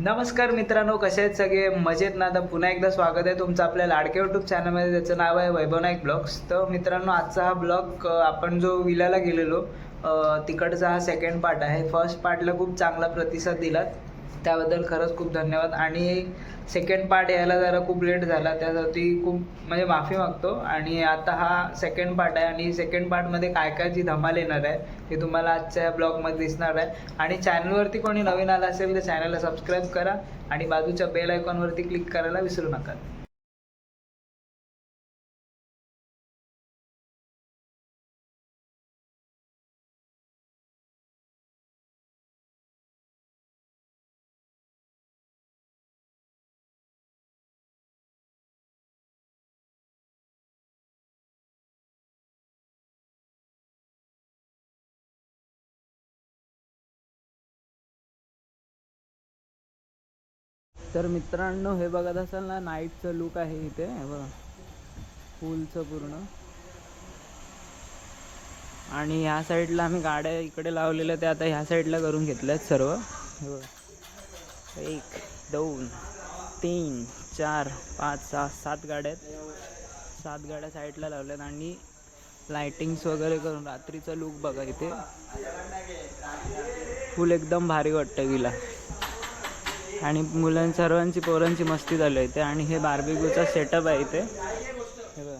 नमस्कार मित्रांनो कसे आहेत सगळे? मजेत ना? तर पुन्हा एकदा स्वागत आहे तुमचं आपल्या लाडके यूट्यूब चॅनलमध्ये त्याचं नाव आहे वैभव नाईक ब्लॉग्स. तर मित्रांनो आजचा हा ब्लॉग आपण जो विलाला गेलेलो तिकडचा हा सेकंड पार्ट आहे. फर्स्ट पार्टला खूप चांगला प्रतिसाद दिलात. त्याबद्दल खरंच खूप धन्यवाद. आणि सेकंड पार्ट यायला जरा खूप लेट झाला त्यासाठी खूप म्हणजे माफी मागतो. आणि आता हा सेकंड पार्ट आहे. आणि सेकंड पार्टमध्ये काय काय जी धमाल येणार आहे ते तुम्हाला आजच्या ब्लॉगमध्ये दिसणार आहे. आणि चॅनलवरती कोणी नवीन आला असेल तर चॅनलला सबस्क्राईब करा. आणि बाजूच्या बेल आयकॉनवरती क्लिक करायला विसरू नका. तर मित्रांनो हे बघत असाल ना नाईटचं लुक आहे इथे हे बघा. पूलचं पूर्ण. आणि ह्या साईडला आम्ही गाड्या इकडे लावलेल्या त्या आता ह्या साईडला करून घेतल्यात सर्व. हे बघा. एक दोन तीन चार पाच सहा सात गाड्या आहेत. सात गाड्या साईडला लावल्यात आणि लायटिंग्स वगैरे करून रात्रीचा लुक बघा इथे. फुल एकदम भारी वाटतं विला आणि मुलां सर्वांची पोरांची मस्ती चालू आहे इथे. आणि हे बार्बिक्यूचा सेटअप आहे इथे. हे बघा.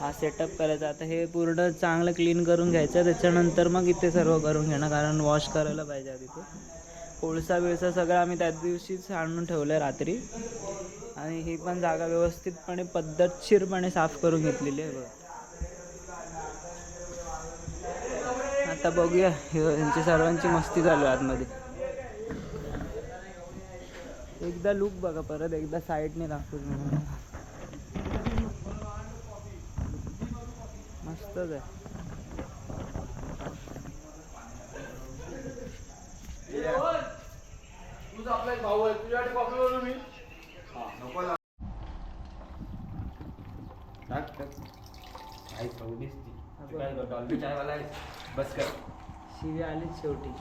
हा सेटअप करायचा. आता हे पूर्ण चांगलं क्लीन करून घ्यायचं. त्याच्यानंतर मग इथे सर्व करून घेणं कारण वॉश करायला पाहिजे आधी ते. कोळसा बिळसा सगळं आम्ही त्याच दिवशीच आणून ठेवलं आहे रात्री. आणि ही पण जागा व्यवस्थितपणे पद्धतशीरपणे साफ करून घेतलेली आहे. बघा. आता बघूया. यांची सर्वांची मस्ती चालू आहे आतमध्ये. एकदा लुक बघा परत एकदा साईडने दाखवून मस्तच आहे. बस कर शिवी आलीच शेवटी.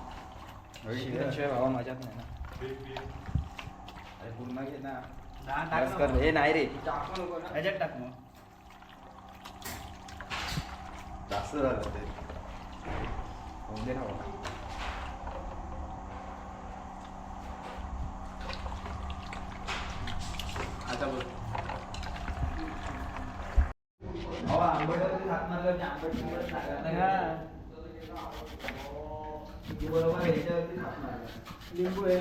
शिवाय भावा माझ्यात नाही ना. पूर्ण घे ना. बस कर. हे नाही रे. याच्यात टाक मग. जास्त झालं ते. होऊन दे ना बाबा. आता बोल. भावा, आंबटवरती हात मारल्यावरती आंबट बिंबट लागत नाही. किती बरोबर आहे, हात मारला. लिंबू आहे.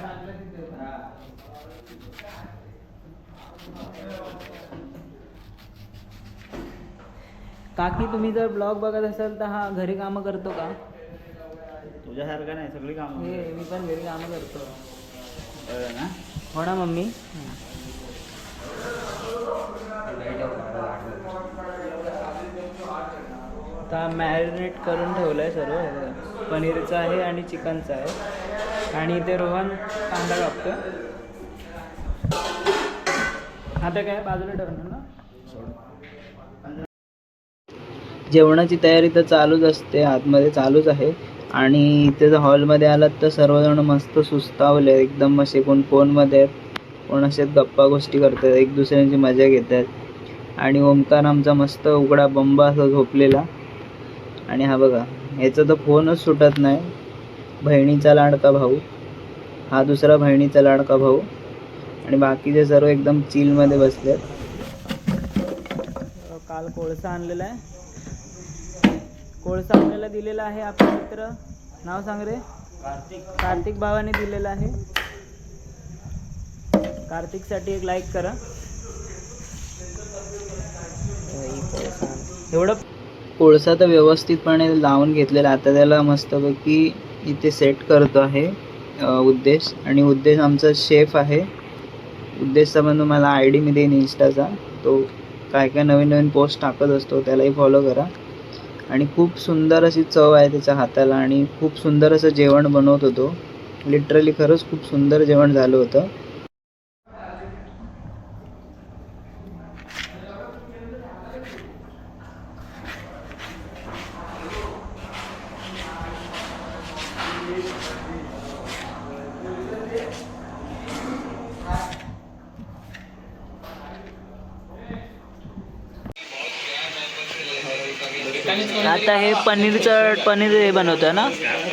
काकी तुम्ही जर ब्लॉग बघत असाल तर हा घरी कामं करतो का? तुझ्यासारखं नाही सगळी कामं हे मी पण घरी कामं करतो. कळलं ना? हो ना मम्मी? आता मॅरिनेट करून ठेवलं आहे सर्व. पनीरचं आहे आणि चिकनचं आहे. आणि इथे रोहन कांदा कापतो आता काय बाजूला ठरणार ना? जेवणाची तयारी तर चालूच असते आतमध्ये चालूच आहे. आणि इथे जर हॉलमध्ये आलात तर सर्वजण मस्त सुस्तावले एकदम असे कोण फोनमध्ये आहेत कोण असे गप्पा गोष्टी करतात एक दुसऱ्यांची मजा घेत आहेत आणि ओमकार आमचा मस्त उघडा बंबा असा झोपलेला. आणि हा बघा ह्याचा तर फोनच सुटत नाही. बहिणीचा लाडका भाऊ. हा दुसरा बहिणीचा लाडका भाऊ. आणि बाकीचे सर्व एकदम चिलमध्ये बसलेत. काल कोळसा आणलेला आहे. कोळसा आपल्याला दिलेला आहे आपले मित्र. नाव सांग रे. कार्तिक कार्तिक भावाने दिलेला आहे. कार्तिकसाठी एक लाईक करा. एवढं कोळसा तर व्यवस्थितपणे लावून घेतलेला. आता त्याला मस्तपैकी इथे सेट करतो आहे उद्देश. आणि उद्देश आमचा शेफ आहे. उद्देशचा पण तुम्हाला आय डी मी देईन इन्स्टाचा तो काय काय नवीन नवीन पोस्ट टाकत असतो त्यालाही फॉलो करा. आणि खूप सुंदर अशी चव आहे त्याच्या हाताला. आणि खूप सुंदर असं जेवण बनवत होतो. लिटरली खरंच खूप सुंदर जेवण झालं होतं. आता हे पनीरचं पनीर हे बनवतोय ना? स्नॅप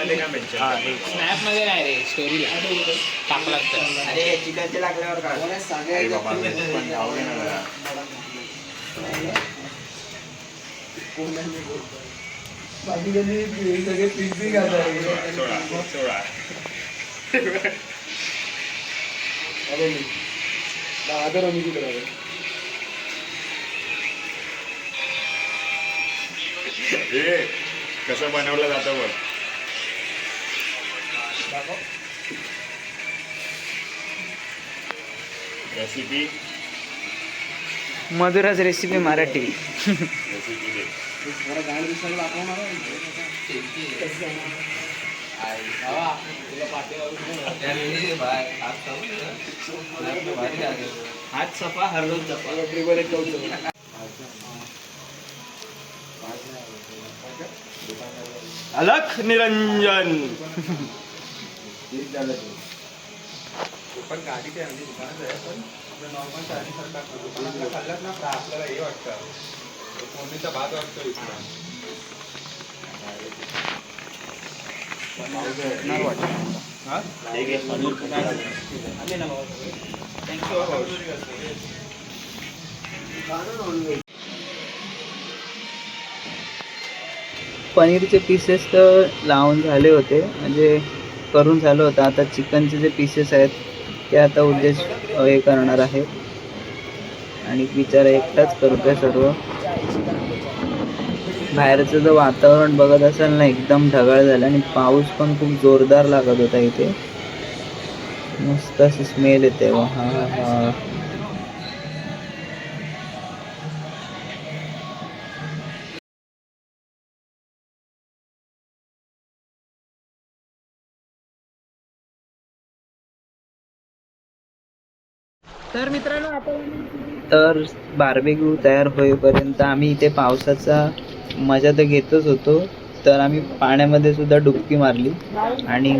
स्नॅपमध्ये नाही रे स्टोरीला टाकला तर अरे चिकनचे लागल्यावर काढ आई बाबा पण ए, कसं बनवलं जातं बघ. Recipe Madhura's recipe Marathi. Recipe दे. हात सफा हर रोज सफा अलख निरंजन। पण गाडी काय आमची दुकानात आहे पण नॉर्मल चायनीज सारखा ना तर आपल्याला हे वाटतं. फोडणीचा भात वाटतो इथला हा? पनीरचे पीसेस तर लावून झाले होते. म्हणजे करून झालं होतं. आता चिकनचे जे पीसेस आहेत ते आता उद्देश हे करणार आहे. आणि बिचारा एकटाच करतोय सर्व. बाहेरचं जर वातावरण बघत असाल ना एकदम ढगाळ झालं. आणि पाऊस पण खूप जोरदार लागत होता इथे. मस्त अशी स्मेल येते. वा हा हा. तर बार्बेक्यू तयार होईपर्यंत आम्ही इथे पावसाचा मजा तर घेतच होतो. तर आम्ही पाण्यामध्ये सुद्धा डुबकी मारली आणि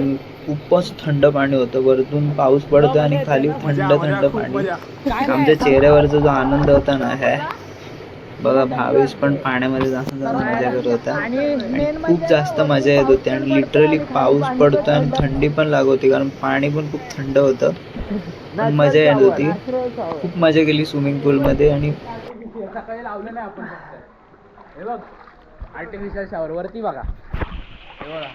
खूपच थंड पाणी होतं. वरतून पाऊस पडतो आणि खाली थंड थंड पाणी. आमच्या चेहऱ्यावरचा जो आनंद होता ना ह्या बघा भावेश पण पाण्यामध्ये जास्त मजा करत होता. आणि खूप जास्त मजा येत होती. आणि लिटरली पाऊस पडतो आणि थंडी पण लागत होती कारण पाणी पण खूप थंड होतं. मजा येत होती. खूप मजा केली स्विमिंग पूलमध्ये आणि सकाळी लावलं नाही आपण हे बघ आर्टिफिशियल शॉवर वरती बघा. हे बघा.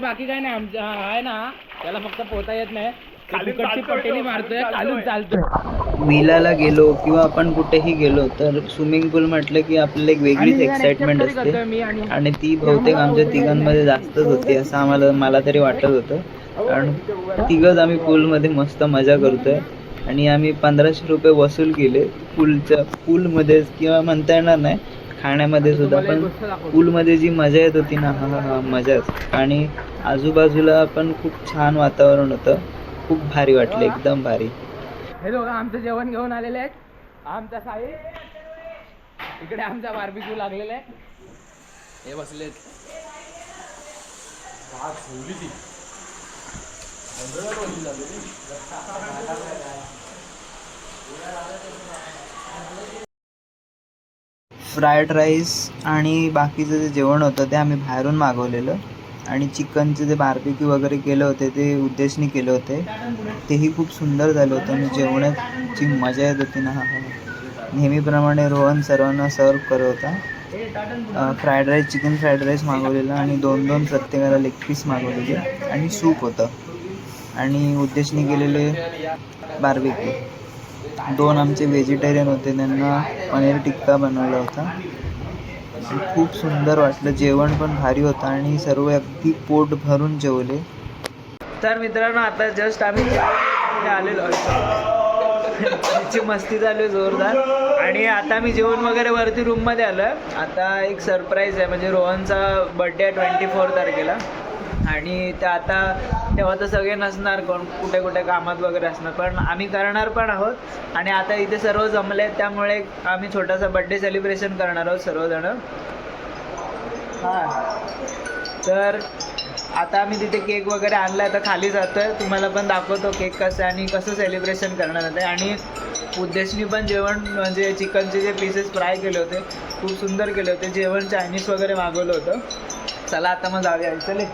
बाकी काय नाही आमच्या आहे ना त्याला फक्त पोहता येत नाही. पटेली मारतोय खालून चालतोय. विलाला गेलो किंवा आपण कुठेही गेलो तर स्विमिंग पूल म्हटलं की आपल्याला एक वेगळीच एक्साइटमेंट असते. आणि ती बहुतेक आमच्या तिघांमध्ये जास्तच होती असं आम्हाला मला तरी वाटत होतं. कारण तिघच आम्ही पूलमध्ये मस्त मजा करतोय. आणि आम्ही पंधराशे रुपये वसूल केले पूलच्या पूलमध्ये किंवा म्हणता येणार नाही खाण्यामध्ये सुद्धा. पण पूलमध्ये जी मजा येत होती ना हा हा हा मजाच. आणि आजूबाजूला पण खूप छान वातावरण होतं. खूप भारी वाटलं एकदम भारी. हे दोघं आमचं जेवण घेऊन आलेले आहेत. आमचा साई. इकडे आमचा बार्बिक्यू लागलेला आहे. हे बसलेत. फ्रायड राईस आणि बाकीचं जे जेवण होतं ते आम्ही बाहेरून मागवलेलं. आणि चिकनचे जे बार्बिक्यू वगैरे केलं होते ते उद्देशने केले होते. तेही खूप सुंदर झालं होतं आणि जेवणाची मजा येत होती ना. हा हा. नेहमीप्रमाणे रोहन सर्वांना सर्व करत होता. Fried rice chicken fried rice मागवलेला आणि दोन दोन प्रत्येकाला लेग पीस मागवलेले आणि सूप होतं. आणि उद्देशने केलेले बार्बेक्यू दोन आमचे व्हेजिटेरियन होते त्यांना पनीर टिक्का बनवला होता. खूप सुंदर वाटलं. जेवण पण भारी होतं आणि सर्व अगदी पोट भरून जेवले. तर मित्रांनो आता जस्ट आम्ही आलेलो तिची मस्ती चालू आहे जोरदार. आणि आता मी जेवण वगैरे वरती रूममध्ये आलो आता एक सरप्राईज आहे म्हणजे रोहनचा बड्डे आहे ट्वेंटी फोर तारखेला. आणि ते आता तेव्हा तर सगळे नसणार कोण कुठे कुठे कामात वगैरे असणार पण आम्ही करणार पण आहोत. आणि आता इथे सर्व जमले आहेत त्यामुळे आम्ही छोटासा बड्डे सेलिब्रेशन करणार आहोत सर्वजण. हां. तर आता आम्ही तिथे केक वगैरे आणला तर खाली जातोय. तुम्हाला पण दाखवतो केक कसं आहे आणि कसं सेलिब्रेशन करणार आहे. आणि उद्देशनी पण जेवण म्हणजे चिकनचे जे पीसेस फ्राय केले होते खूप सुंदर केले होते. जेवण चायनीज वगैरे मागवलं होतं. चला आता मग जाऊया चले.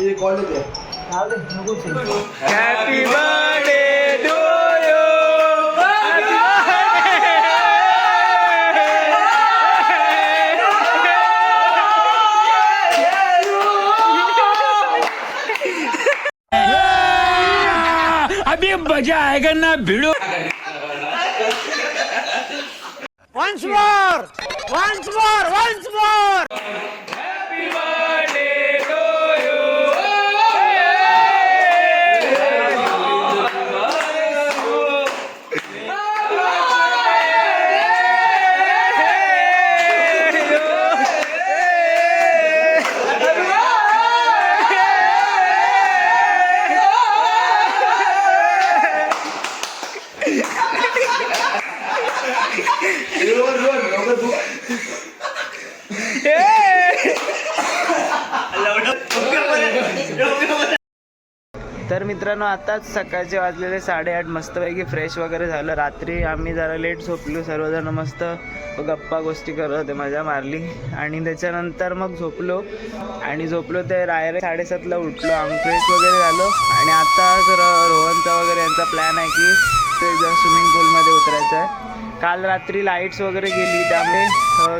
ये कॉलेज है हैप्पी बर्थडे टू यू अभी मज़ा आएगा ना भिड़ो Once more! Once more! Once more! मित्रांनो आताच सकाळचे वाजलेले साडेआठ. मस्तपैकी फ्रेश वगैरे झालं. रात्री आम्ही जरा लेट झोपलो. सर्वजण मस्त गप्पा गोष्टी करत होते मजा मारली. आणि त्याच्यानंतर मग झोपलो. आणि झोपलो ते रायरे साडेसातला उठलो. आम्ही फ्रेश वगैरे झालो. आणि आता जर रोहनचा वगैरे यांचा प्लॅन आहे की ते स्विमिंग पूलमध्ये उतरायचं आहे काल रात्री लाईट्स वगैरे गेली त्यामुळे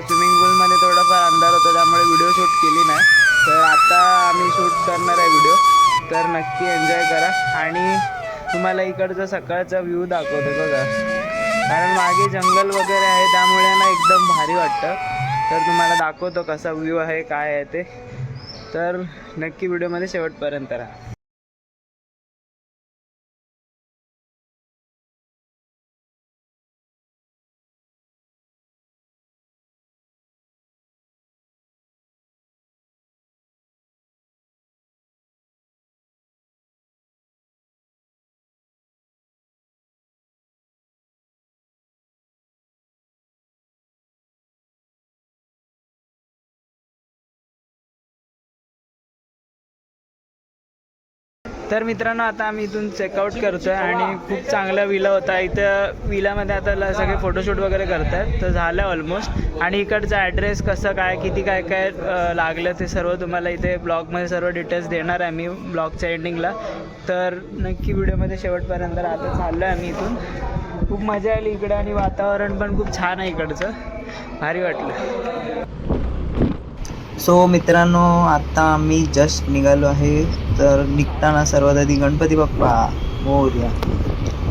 स्विमिंग पूलमध्ये थोडाफार अंधार होता. त्यामुळे व्हिडिओ शूट केली नाही. तर आता आम्ही शूट करणार आहे व्हिडिओ तर नक्की एन्जॉय करा. आणि तुम्हाला इकडचा सकाळचा व्ह्यू दाखवतो बघा. कारण मागे जंगल वगैरे आहे त्यामुळे ना एकदम भारी वाटतं. तर तुम्हाला दाखवतो कसा व्ह्यू आहे काय आहे ते. तर नक्की व्हिडिओमध्ये शेवटपर्यंत राहा. तर मित्रांनो आता आम्ही इथून चेकआउट करतोय आणि खूप चांगला विला होता. इथं विलामध्ये आता ल- सगळे फोटोशूट वगैरे करतात. तर झालं ऑलमोस्ट आणि इकडचा ॲड्रेस कसं काय किती काय काय लागलं ते सर्व तुम्हाला इथे ब्लॉगमध्ये सर्व डिटेल्स देणार आहे मी ब्लॉगच्या एंडिंगला तर नक्की व्हिडिओमध्ये शेवटपर्यंत आता चाललो आहे आम्ही इथून. खूप मजा आली इकडं आणि वातावरण पण खूप छान आहे इकडचं. भारी वाटलं. सो मित्रांनो आता आम्ही जस्ट निघालो आहे. तर निघताना सर्वात आधी गणपती बाप्पा मोर्या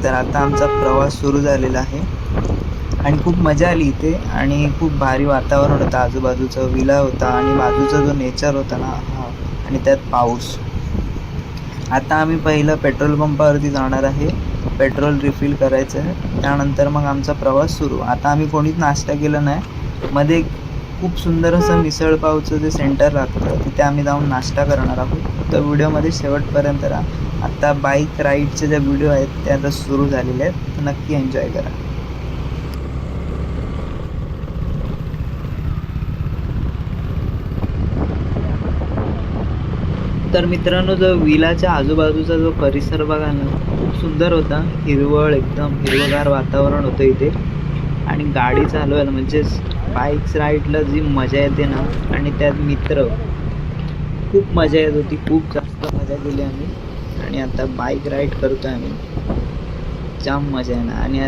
तर आता आमचा प्रवास सुरू झालेला आहे. आणि खूप मजा आली इथे. आणि खूप भारी वातावरण होतं. आजूबाजूचं विला होता आणि बाजूचा जो नेचर होता ना हा. आणि त्यात पाऊस. आता आम्ही पहिलं पेट्रोल पंपावरती जाणार आहे. पेट्रोल रिफिल करायचं आहे. त्यानंतर मग आमचा प्रवास सुरू. आता आम्ही कोणीच नाश्ता केला नाही. मध्ये खूप सुंदर असं मिसळपावचं जे सेंटर लागतं तिथे आम्ही जाऊन नाश्ता करणार आहोत. तर व्हिडिओमध्ये शेवटपर्यंत राहा. आता बाईक राईडचे जे व्हिडिओ आहेत ते आता सुरू झालेले आहेत. तर नक्की एन्जॉय करा. तर मित्रांनो जो विलाच्या आजूबाजूचा जो परिसर बघा ना खूप सुंदर होता. हिरवळ एकदम हिरवगार वातावरण होतं इथे. आणि गाडी चालवायला म्हणजेच बाईक्स राईडला जी मजा येते ना आणि त्यात मित्र. खूप मजा येत होती खूप जास्त मजा केली आम्ही. आणि आता बाईक राईड करतो आम्ही. जाम मजा आहे ना आणि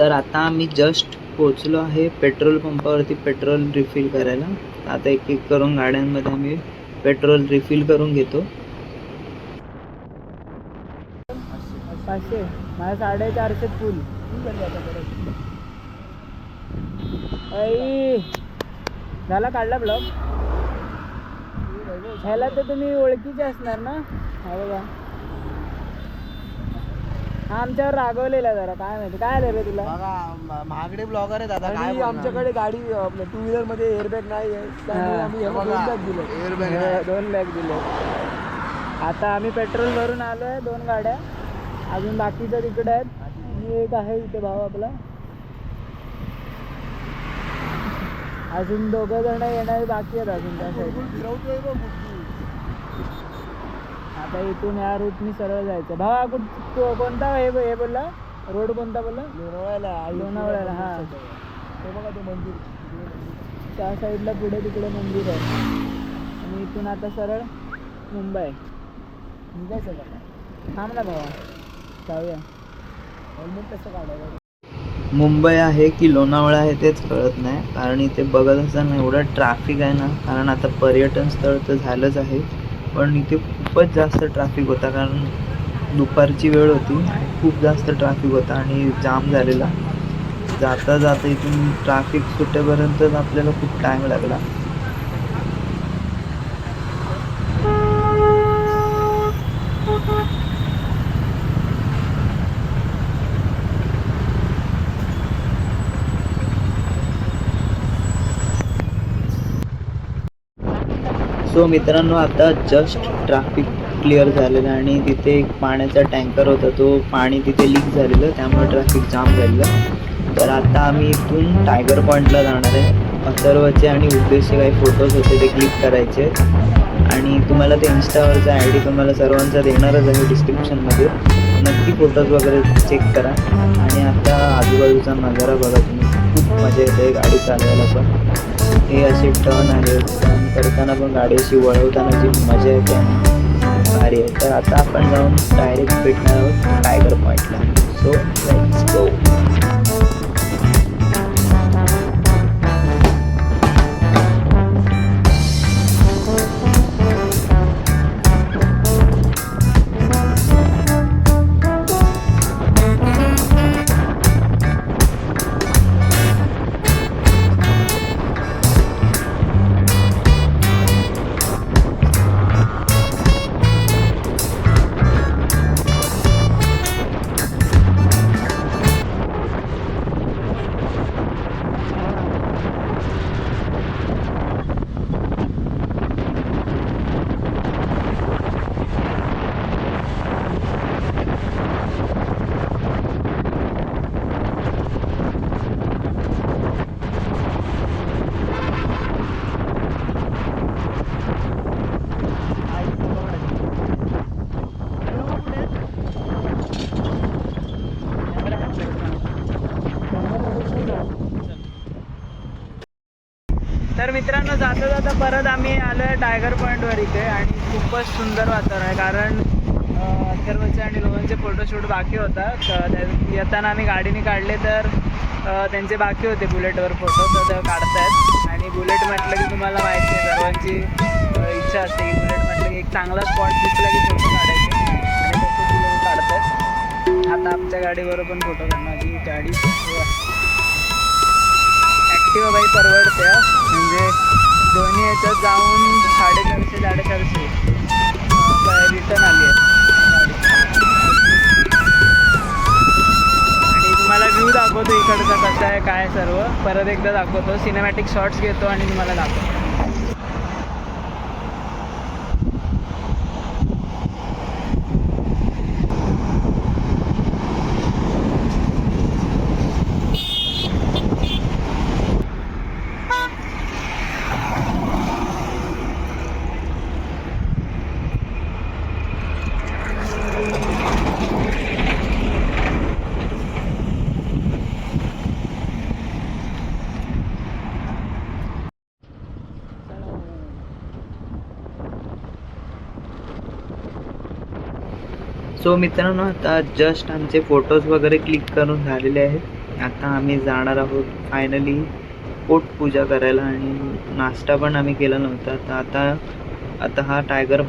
तर आता आम्ही जस्ट पोचलो आहे पेट्रोल पंपावरती पेट्रोल रिफिल करायला. आता एक एक करून गाड्यांमध्ये आम्ही पेट्रोल रिफिल करून घेतो. पाचशे. माझ्या साडेचारशे फुल झाला काढला ब्लॉग ह्याला तर तुम्ही ओळखीचे असणार ना? हा बघा. आमच्यावर रागवलेला जरा काय माहिती काय आलं रे तुला? बघा महागडे ब्लॉगर आहे दादा आणि आमच्याकडे गाडी टू व्हीलरमध्ये एअरबॅग नाही आहे त्यामुळे हा. आम्ही याला दोन bag दिले. हे दोन बॅग दिले. आता आम्ही पेट्रोल भरून आलोय दोन गाड्या. अजून बाकीच्या तिकडे आहेत. आणि एक आहे इथे भाऊ आपला. अजून दोघं जण येणारे बाकी आहेत अजून त्या फिरवतोय बघ. आता इथून या रूटनी सरळ जायचं. भावा कुठ कोणता हे हे बोलला? रोड कोणता बोलला? लोणावळ्याला लोणावळ्याला, हा. ते बघा ते मंदिर. त्या साईडला पुढे तिकडे मंदिर आहे. आणि इथून आता सरळ मुंबई. निघायचं का? थांब ना भावा. जाऊया. हेल्मेट कसं काढायचं? मुंबई आहे की लोणावळा आहे तेच कळत नाही. कारण इथे बघत असताना एवढं ट्रॅफिक आहे ना. कारण आता पर्यटन स्थळ तर झालंच आहे. पण इथे खूपच जास्त ट्रॅफिक होता कारण दुपारची वेळ होती. खूप जास्त ट्रॅफिक होता आणि जाम झालेला. जाता जाता इथून ट्रॅफिक सुटेपर्यंतच आपल्याला खूप टाईम लागला. सो मित्रांनो आता जस्ट ट्रॅफिक क्लिअर झालेलं आणि तिथे एक पाण्याचा टँकर होता. तो पाणी तिथे लीक झालेलं त्यामुळे ट्रॅफिक जाम झालेलं. तर आता आम्ही इथून टायगर पॉईंटला जाणार आहे. अथर्वचे आणि उद्देशचे काही फोटोज होते ते क्लिक करायचे. आणि तुम्हाला ते इन्स्टावरचा आय डी तुम्हाला सर्वांचा देणारच आहे डिस्क्रिप्शनमध्ये नक्की फोटोज वगैरे चेक करा. आणि आता आजूबाजूचा नजारा बघा तुम्ही. खूप मजा येते गाडी चालवायला पण. हे असे टर्न आहे टर्न करताना पण गाडी अशी वळवताना जी मजा येते. भारी आहे. तर आता आपण जाऊन डायरेक्ट भेटणार आहोत टायगर पॉईंटला सो लेट्स गो मित्रांनो परत आम्ही आलो आहे टायगर पॉईंटवर इथे आणि खूपच सुंदर वातावरण आहे. कारण अथर्वचे आणि रोहनचे फोटोशूट बाकी होता. तर त्या- येताना आम्ही गाडीने काढले तर त्यांचे बाकी होते बुलेटवर फोटो तर ते काढतायत. आणि बुलेट म्हटलं की तुम्हाला माहिती आहे सर्वांची इच्छा असते की बुलेट म्हटलं की एक चांगला स्पॉट दिसला की फोटो काढायचे. आणि आहेत आता आमच्या गाडीवर पण फोटो काढणार ही गाडी ॲक्टिवा बाई परवडते. म्हणजे दोन्ही ह्याच्यात जाऊन साडेचारशे साडेचारशे. रिटर्न आली आहे. आणि तुम्हाला व्ह्यू दाखवतो इकडचा कसा आहे काय सर्व. परत एकदा दाखवतो. सिनेमॅटिक शॉट्स घेतो आणि तुम्हाला दाखवतो. सो मित्रांनो आता जस्ट आमचे फोटोज वगैरे क्लिक करून झालेले आहेत. आता आम्ही जाणार आहोत फायनली पोटपूजा करायला आणि नाश्ता पण आम्ही केला नव्हता. तर आता आता हा टायगर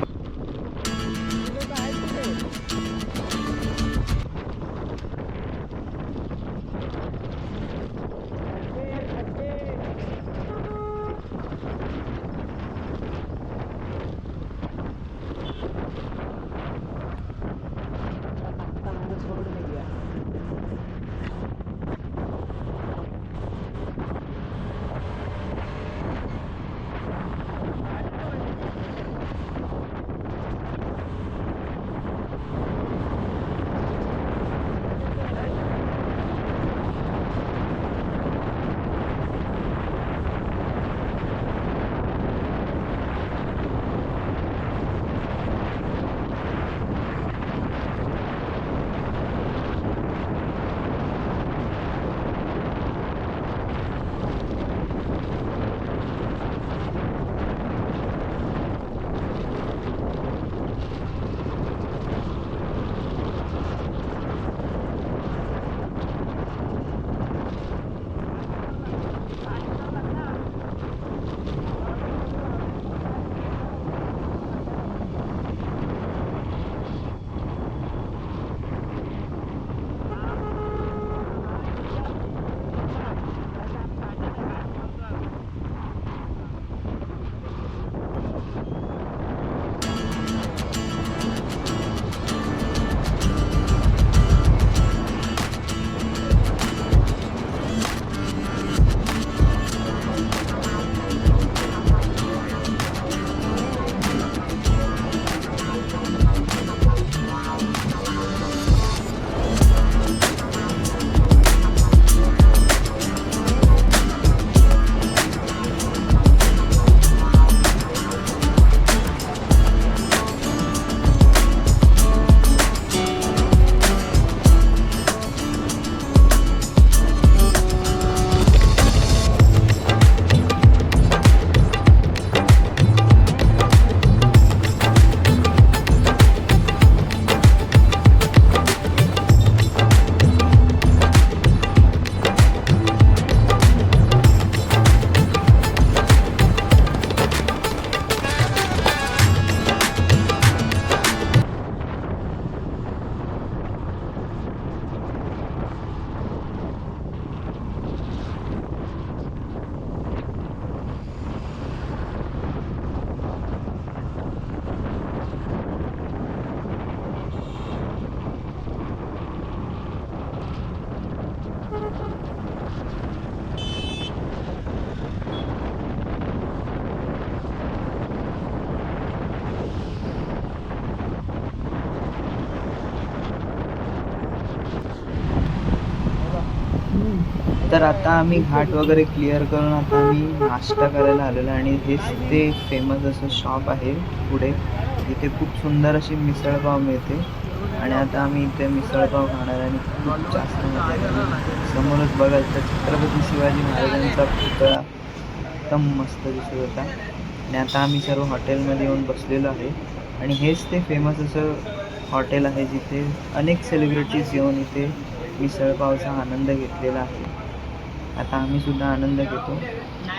तर आता आम्ही घाट वगैरे क्लिअर करून आता आम्ही नाश्ता करायला आलेलो आणि हेच ते फेमस असं शॉप आहे पुढे. इथे खूप सुंदर अशी मिसळपाव मिळते. आणि आता आम्ही इथे मिसळपाव खाणार आणि खूप जास्त मजा समोरच बघाल तर छत्रपती शिवाजी महाराजांचा पुतळा एकदम मस्त दिसत होता. आणि आता आम्ही सर्व हॉटेलमध्ये येऊन बसलेलो आहे. आणि हेच ते फेमस असं हॉटेल आहे जिथे अनेक सेलिब्रिटीज येऊन इथे मिसळपावचा आनंद घेतलेला आहे. आता आम्ही सुद्धा आनंद घेतो.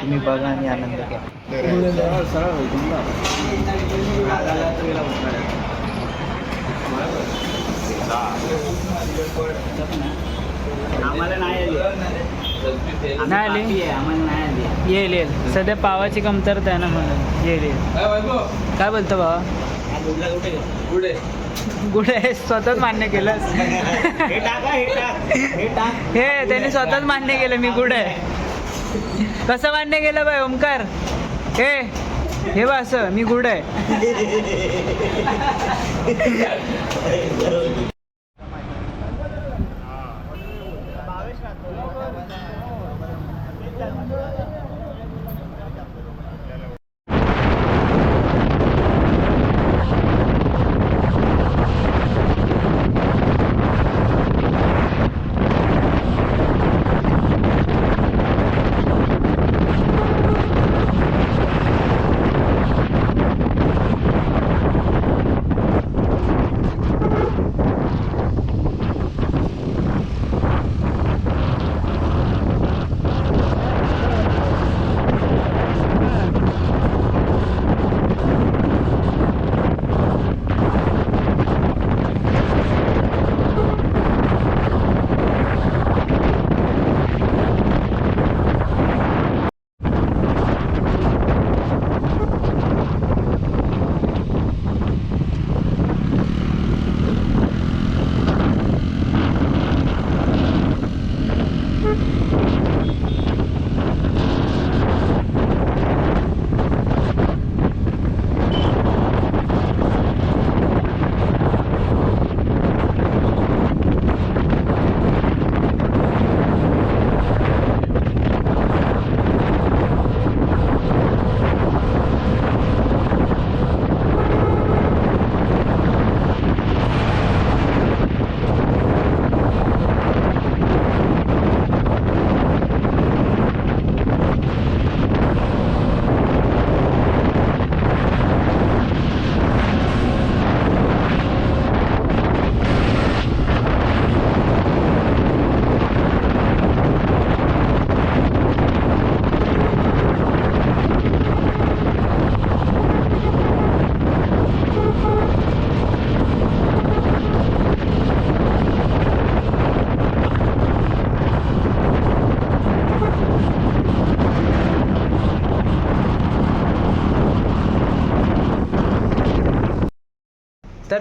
तुम्ही बघा आणि आनंद घ्या. आम्हाला नाही नाही आली? आम्हाला नाही आली. येईल येईल. सध्या पावाची कमतरता आहे ना म्हणून येईल येईल. काय बोलतो भावा? कुठे? हे स्वतःच मान्य केलं. हे त्यांनी स्वतःच मान्य केलं मी कुठे आहे कसं मान्य केलं बाय ओमकार? हे हे बा असं मी गुड आहे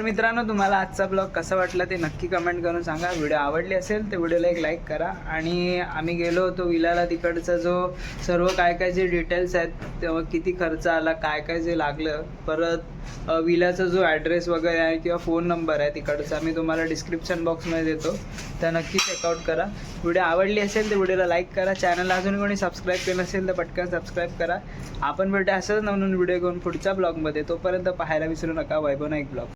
तर मित्रांनो तुम्हाला आजचा ब्लॉग कसा वाटला ते नक्की कमेंट करून सांगा. व्हिडिओ आवडली असेल तर व्हिडिओला एक लाईक करा. आणि आम्ही गेलो होतो विलाला तिकडचा जो सर्व काय काय जे डिटेल्स आहेत तेव्हा किती खर्च आला काय काय जे लागलं परत विलाचा जो ॲड्रेस वगैरे आहे किंवा फोन नंबर आहे तिकडचा मी तुम्हाला डिस्क्रिप्शन बॉक्समध्ये देतो. तर नक्की चेकआउट करा. व्हिडिओ आवडली असेल तर व्हिडिओला लाईक करा. चॅनलला अजून कोणी सबस्क्राईब केलं असेल तर पटकन सबस्क्राईब करा. आपण भेटू असंच नवीन व्हिडिओ घेऊन पुढच्या ब्लॉगमध्ये तोपर्यंत पाहायला विसरू नका. वैभव नाईक ब्लॉग